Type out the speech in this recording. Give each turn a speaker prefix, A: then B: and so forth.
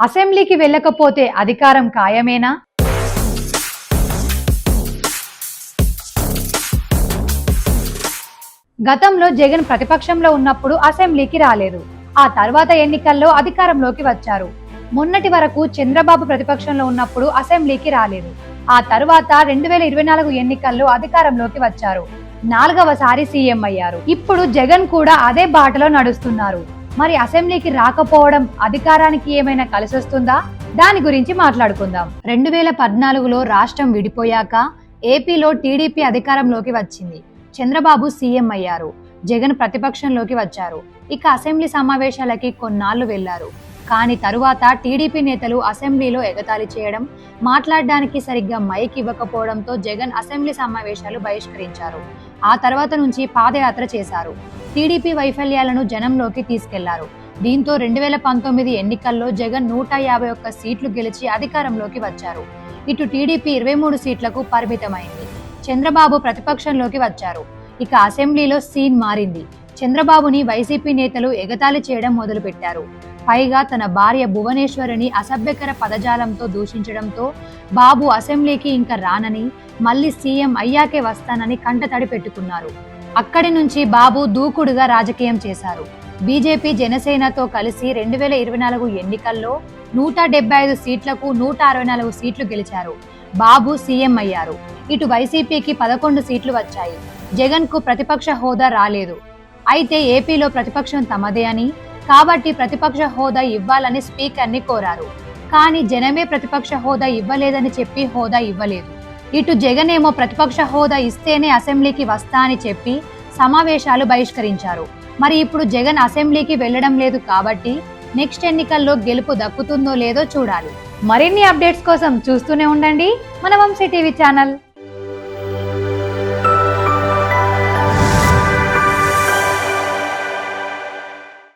A: అసెంబ్లీకి వెళ్ళకపోతే అధికారం ఖాయమేనా? గతంలో జగన్ ప్రతిపక్షంలో ఉన్నప్పుడు అసెంబ్లీకి రాలేదు. ఆ తర్వాత ఎన్నికల్లో అధికారంలోకి వచ్చారు. మొన్నటి వరకు చంద్రబాబు ప్రతిపక్షంలో ఉన్నప్పుడు అసెంబ్లీకి రాలేదు. ఆ తర్వాత రెండు వేల ఇరవై నాలుగు ఎన్నికల్లో అధికారంలోకి వచ్చారు. నాలుగవసారి సీఎం అయ్యారు. ఇప్పుడు జగన్ కూడా అదే బాటలో నడుస్తున్నారు. మరి అసెంబ్లీకి రాకపోవడం అధికారానికి ఏమైనా కలిసొస్తుందా? దాని గురించి మాట్లాడుకుందాం. రెండు వేల పద్నాలుగులో రాష్ట్రం విడిపోయాక ఏపీలో టీడీపీ అధికారంలోకి వచ్చింది. చంద్రబాబు సీఎం అయ్యారు. జగన్ ప్రతిపక్షంలోకి వచ్చారు. ఇక అసెంబ్లీ సమావేశాలకి కొన్నాళ్ళు వెళ్ళారు. కానీ తరువాత టీడీపీ నేతలు అసెంబ్లీలో ఎగతాళి చేయడం మాట్లాడడానికి సరిగ్గా మైక్ ఇవ్వకపోవడంతో జగన్ అసెంబ్లీ సమావేశాలు బహిష్కరించారు. ఆ తర్వాత నుంచి పాదయాత్ర చేశారు. టీడీపీ వైఫల్యాలను జనంలోకి తీసుకెళ్ళారు. దీంతో రెండు వేల పంతొమ్మిది ఎన్నికల్లో జగన్ నూట యాభై ఒక్క సీట్లు గెలిచి అధికారంలోకి వచ్చారు. ఇటు టీడీపీ ఇరవై మూడు సీట్లకు పరిమితమైంది. చంద్రబాబు ప్రతిపక్షంలోకి వచ్చారు. ఇక అసెంబ్లీలో సీన్ మారింది. చంద్రబాబుని వైసీపీ నేతలు ఎగతాళి చేయడం మొదలుపెట్టారు. పైగా తన భార్య భువనేశ్వరిని అసభ్యకర పదజాలంతో దూషించడంతో బాబు అసెంబ్లీకి ఇంకా రానని మళ్ళీ సీఎం అయ్యాకే వస్తానని కంటతడి పెట్టుకున్నారు. అక్కడి నుంచి బాబు దూకుడుగా రాజకీయం చేశారు. బీజేపీ జనసేనతో కలిసి రెండు వేల ఇరవై నాలుగు ఎన్నికల్లో నూట డెబ్బై ఐదు సీట్లకు నూట అరవై నాలుగు సీట్లు గెలిచారు. బాబు సీఎం అయ్యారు. ఇటు వైసీపీకి పదకొండు సీట్లు వచ్చాయి. జగన్కు ప్రతిపక్ష హోదా రాలేదు. అయితే ఏపీలో ప్రతిపక్షం తమదే అని కాబట్టి ప్రతిపక్ష హోదా ఇవ్వాలని స్పీకర్ని కోరారు. కానీ జనమే ప్రతిపక్ష హోదా ఇవ్వలేదని చెప్పి హోదా ఇవ్వలేదు. ఇటు జగన్ ఏమో ప్రతిపక్ష హోదా ఇస్తేనే అసెంబ్లీకి వస్తా అని చెప్పి సమావేశాలు బహిష్కరించారు. మరి ఇప్పుడు జగన్ అసెంబ్లీకి వెళ్ళడం లేదు కాబట్టి నెక్స్ట్ ఎన్నికల్లో గెలుపు దక్కుతుందో లేదో చూడాలి. మరిన్ని అప్డేట్స్ కోసం చూస్తూనే ఉండండి. మన వంశీ టీవీ ఛానల్.